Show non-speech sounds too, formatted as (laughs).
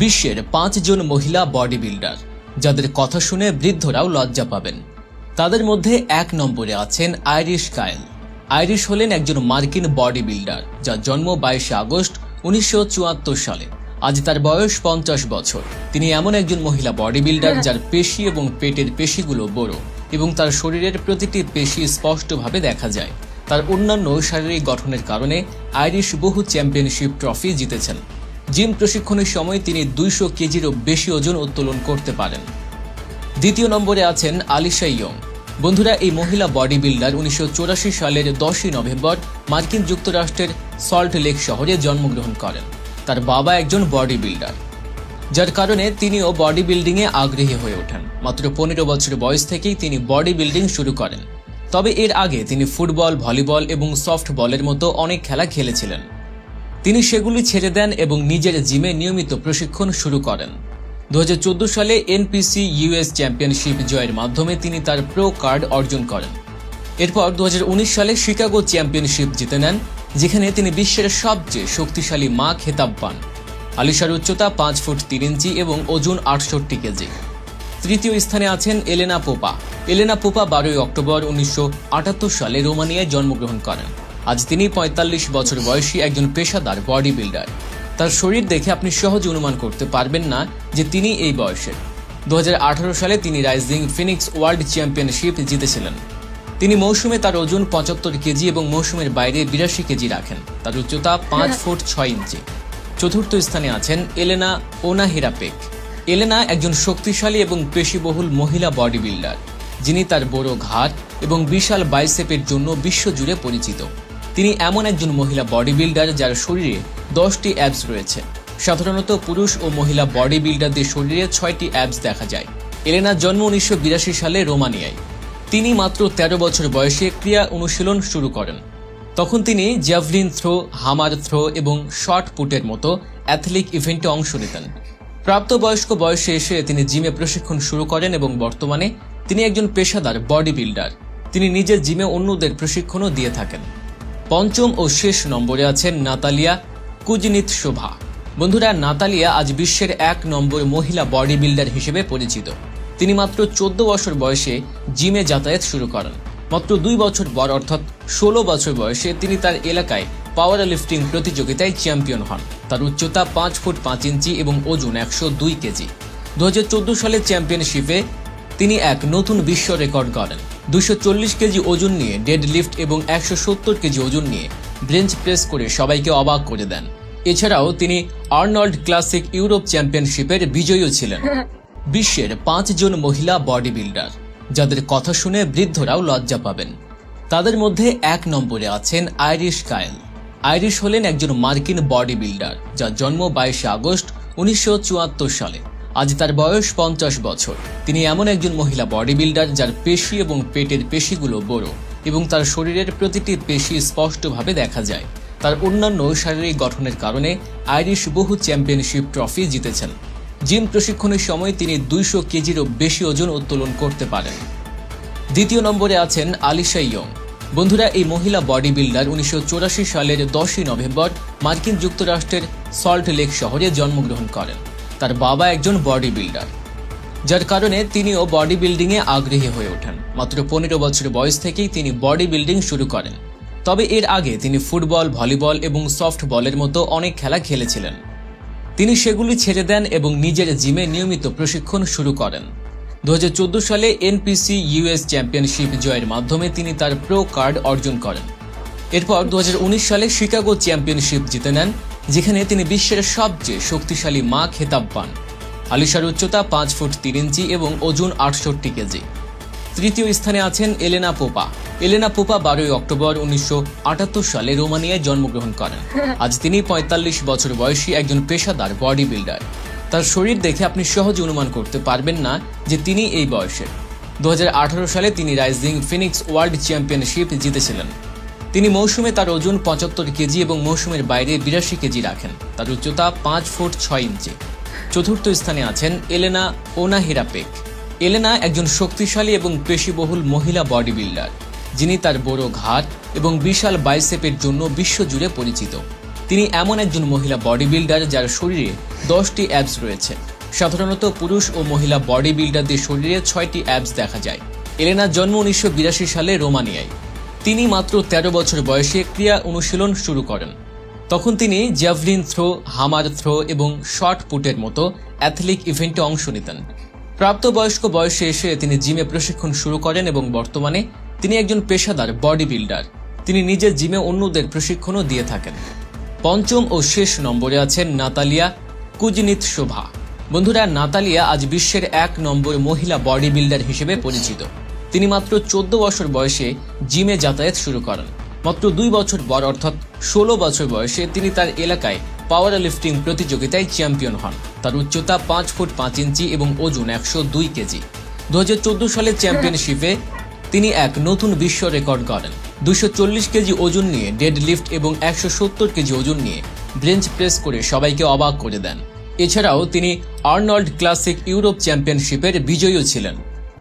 বিশ্বের পাঁচজন মহিলা বডি বিল্ডার, যাদের কথা শুনে বৃদ্ধরাও লজ্জা পাবেন। তাদের মধ্যে এক নম্বরে আছেন আইরিশ কায়েল আইরিশ হলেন একজন মার্কিন বডি বিল্ডার, যার জন্ম বাইশে আগস্ট উনিশশো চুয়াত্তর সালে। আজ তার বয়স পঞ্চাশ বছর। তিনি এমন একজন মহিলা বডি বিল্ডার, যার পেশি এবং পেটের পেশিগুলো বড় এবং তার শরীরের প্রতিটি পেশি স্পষ্টভাবে দেখা যায়। তার অন্যান্য শারীরিক গঠনের কারণে আইরিশ বহু চ্যাম্পিয়নশিপ ট্রফি জিতেছেন। জিম প্রশিক্ষণের সময় তিনি দুইশো কেজিরও বেশি ওজন উত্তোলন করতে পারেন। দ্বিতীয় নম্বরে আছেন আলিশা ইয়ং বন্ধুরা, এই মহিলা বডি বিল্ডার উনিশশো চুরাশি সালের দশই নভেম্বর মার্কিন যুক্তরাষ্ট্রের সল্ট লেক শহরে জন্মগ্রহণ করেন। তার বাবা একজন বডি বিল্ডার যার কারণে তিনিও বডি বিল্ডিংয়ে আগ্রহী হয়ে ওঠেন। মাত্র পনেরো বছর বয়স থেকেই তিনি বডি বিল্ডিং শুরু করেন। তবে এর আগে তিনি ফুটবল, ভলিবল এবং সফট বলের মতো অনেক খেলা খেলেছিলেন। তিনি সেগুলি ছেড়ে দেন এবং নিজের জিমে নিয়মিত প্রশিক্ষণ শুরু করেন। দু হাজার চোদ্দ সালে এনপিসি ইউএস চ্যাম্পিয়নশিপ জয়ের মাধ্যমে তিনি তার প্রো কার্ড অর্জন করেন। এরপর দু হাজার উনিশ সালে শিকাগো চ্যাম্পিয়নশিপ জিতে নেন, যেখানে তিনি বিশ্বের সবচেয়ে শক্তিশালী মা খেতাব পান। আলিশার উচ্চতা পাঁচ ফুট তিন ইঞ্চি এবং ওজন আটষট্টি কেজি। তৃতীয় স্থানে আছেন এলেনা পোপা। এলেনা পোপা বারোই অক্টোবর উনিশশো আটাত্তর সালে রোমানিয়ায় জন্মগ্রহণ করেন। আজ তিনি ৪৫ বছর বয়সী একজন পেশাদার বডি বিল্ডার তার শরীর দেখে আপনি সহজে অনুমান করতে পারবেন না যে তিনি এই বয়সের। দু হাজার আঠারো সালে তিনি রাইজিং ফিনিক্স ওয়ার্ল্ড চ্যাম্পিয়নশিপ জিতেছিলেন। তিনি মৌসুমে তার ওজন পঁচাত্তর কেজি এবং মৌসুমের বাইরে বিরাশি কেজি রাখেন। তার উচ্চতা পাঁচ ফুট ছয় ইঞ্চি। চতুর্থ স্থানে আছেন এলেনা ওনাহিরাপেক। এলেনা একজন শক্তিশালী এবং পেশিবহুল মহিলা বডি বিল্ডার যিনি তার বড় ঘাট এবং বিশাল বাইসেপের জন্য বিশ্বজুড়ে পরিচিত। তিনি এমন একজন মহিলা বডি বিল্ডার যার শরীরে দশটি অ্যাপস রয়েছে। সাধারণত পুরুষ ও মহিলা বডি বিল্ডারদের শরীরে ছয়টি অ্যাপস দেখা যায়। এলেনার জন্ম উনিশশো বিরাশি সালে রোমানিয়ায়। তিনি মাত্র ১৩ বছর বয়সে ক্রিয়া অনুশীলন শুরু করেন। তখন তিনি জ্যাভলিন থ্রো হামার থ্রো এবং শর্ট পুটের মতো অ্যাথলিক ইভেন্টে অংশ নিতেন। প্রাপ্তবয়স্ক বয়সে এসে তিনি জিমে প্রশিক্ষণ শুরু করেন এবং বর্তমানে তিনি একজন পেশাদার বডি বিল্ডার তিনি নিজের জিমে অন্যদের প্রশিক্ষণও দিয়ে থাকেন। পঞ্চম ও শেষ নম্বরে আছেন নাতালিয়া কুজনিত শোভা। বন্ধুরা, নাতালিয়া আজ বিশ্বের এক নম্বর মহিলা বডি বিল্ডার হিসেবে পরিচিত। তিনি মাত্র চোদ্দ বছর বয়সে জিমে যাতায়াত শুরু করেন। মাত্র দুই বছর পর, অর্থাৎ ষোলো বছর বয়সে তিনি তার এলাকায় পাওয়ার লিফটিং প্রতিযোগিতায় চ্যাম্পিয়ন হন। তার উচ্চতা পাঁচ ফুট পাঁচ ইঞ্চি এবং ওজন একশো দুই কেজি। দু সালের চ্যাম্পিয়নশিপে তিনি এক নতুন বিশ্ব রেকর্ড করেন দুশো চল্লিশ কেজি ওজন নিয়ে ডেড লিফট এবং একশো সত্তর কেজি ওজন নিয়ে ব্রেঞ্চ প্রেস করে সবাইকে অবাক করে দেন। এছাড়াও তিনি আর্নল্ড ক্লাসিক ইউরোপ চ্যাম্পিয়নশিপের বিজয়ীও ছিলেন। (laughs) বিশ্বের পাঁচজন মহিলা বডি বিল্ডার যাদের কথা শুনে বৃদ্ধরাও লজ্জা পাবেন। তাদের মধ্যে এক নম্বরে আছেন আইরিশ কায়েল আইরিশ হলেন একজন মার্কিন বডি বিল্ডার যার জন্ম বাইশে আগস্ট উনিশশো চুয়াত্তর সালে। আজ তার বয়স পঞ্চাশ বছর। তিনি এমন একজন মহিলা বডি বিল্ডার যার পেশি এবং পেটের পেশিগুলো বড় এবং তার শরীরের প্রতিটি পেশি স্পষ্টভাবে দেখা যায়। তার অন্যান্য শারীরিক গঠনের কারণে আইরিশ বহু চ্যাম্পিয়নশিপ ট্রফি জিতেছেন। জিম প্রশিক্ষণের সময় তিনি দুইশো কেজিরও বেশি ওজন উত্তোলন করতে পারেন। দ্বিতীয় নম্বরে আছেন আলিশা ইয়ং। বন্ধুরা, এই মহিলা বডি বিল্ডার উনিশশো চুরাশি সালের দশই নভেম্বর মার্কিন যুক্তরাষ্ট্রের সল্ট লেক শহরে জন্মগ্রহণ করেন। তার বাবা একজন বডি বিল্ডার যার কারণে তিনিও বডি বিল্ডিংয়ে আগ্রহী হয়ে ওঠেন। মাত্র পনেরো বছর বয়স থেকেই তিনি বডি বিল্ডিং শুরু করেন। তবে এর আগে তিনি ফুটবল, ভলিবল এবং সফট বলের মতো অনেক খেলা খেলেছিলেন। তিনি সেগুলি ছেড়ে দেন এবং নিজের জিমে নিয়মিত প্রশিক্ষণ শুরু করেন। দু হাজার চোদ্দ সালে এনপিসি ইউএস চ্যাম্পিয়নশিপ জয়ের মাধ্যমে তিনি তার প্রো কার্ড অর্জন করেন। এরপর দু হাজার উনিশ সালে শিকাগো চ্যাম্পিয়নশিপ জিতে নেন যেখানে তিনি বিশ্বের সবচেয়ে শক্তিশালী মা খেতাব পান। আলিশার উচ্চতা পাঁচ ফুট তিন ইঞ্চি এবং ওজন আটষট্টি কেজি। তৃতীয় স্থানে আছেন এলেনা পোপা। এলেনা পোপা বারোই অক্টোবর উনিশশো আটাত্তর সালে রোমানিয়ায় জন্মগ্রহণ করেন। (laughs) আজ তিনি ৪৫ বছর বয়সী একজন পেশাদার বডি বিল্ডার তার শরীর দেখে আপনি সহজে অনুমান করতে পারবেন না যে তিনি এই বয়সের। দু হাজার আঠারো সালে তিনি রাইজিং ফিনিক্স ওয়ার্ল্ড চ্যাম্পিয়নশিপ জিতেছিলেন। তিনি মৌসুমে তার ওজন পঁচাত্তর কেজি এবং মৌসুমের বাইরে বিরাশি কেজি রাখেন। তার উচ্চতা পাঁচ ফুট ছয় ইঞ্চি। চতুর্থ স্থানে আছেন এলেনা ওনাহিরাপেক। এলেনা একজন শক্তিশালী এবং পেশিবহুল মহিলা বডি বিল্ডার যিনি তার বড় ঘাট এবং বিশাল বাইসেপের জন্য বিশ্বজুড়ে পরিচিত। তিনি এমন একজন মহিলা বডি বিল্ডার যার শরীরে দশটি অ্যাবস রয়েছে। সাধারণত পুরুষ ও মহিলা বডি বিল্ডারদের শরীরে ছয়টি অ্যাবস দেখা যায়। এলেনার জন্ম উনিশশো বিরাশি সালে রোমানিয়ায়। তিনি মাত্র ১৩ বছর বয়সে ক্রিয়া অনুশীলন শুরু করেন। তখন তিনি জ্যাভলিন থ্রো, হামার থ্রো এবং শর্ট পুটের মতো অ্যাথলিক ইভেন্টে অংশ নিতেন। প্রাপ্তবয়স্ক বয়সে এসে তিনি জিমে প্রশিক্ষণ শুরু করেন এবং বর্তমানে তিনি একজন পেশাদার বডি বিল্ডার তিনি নিজের জিমে অন্যদের প্রশিক্ষণও দিয়ে থাকেন। পঞ্চম ও শেষ নম্বরে আছেন নাতালিয়া কুজনিত শোভা বন্ধুরা, নাতালিয়া আজ বিশ্বের এক নম্বর মহিলা বডি বিল্ডার হিসেবে পরিচিত। তিনি মাত্র চোদ্দ বছর বয়সে জিমে যাতায়াত শুরু করেন। মাত্র দুই বছর পর, অর্থাৎ ষোলো বছর বয়সে তিনি তার এলাকায় পাওয়ার লিফটিং প্রতিযোগিতায় চ্যাম্পিয়ন হন। তার উচ্চতা পাঁচ ফুট পাঁচ ইঞ্চি এবং ওজন একশো দুই কেজি। দু হাজার চোদ্দ সালের চ্যাম্পিয়নশিপে তিনি এক নতুন বিশ্ব রেকর্ড করেন দুশো চল্লিশ কেজি ওজন নিয়ে ডেড লিফট এবং একশো সত্তর কেজি ওজন নিয়ে ব্রেঞ্চ প্রেস করে সবাইকে অবাক করে দেন। এছাড়াও তিনি আর্নল্ড ক্লাসিক ইউরোপ চ্যাম্পিয়নশিপের বিজয়ীও ছিলেন।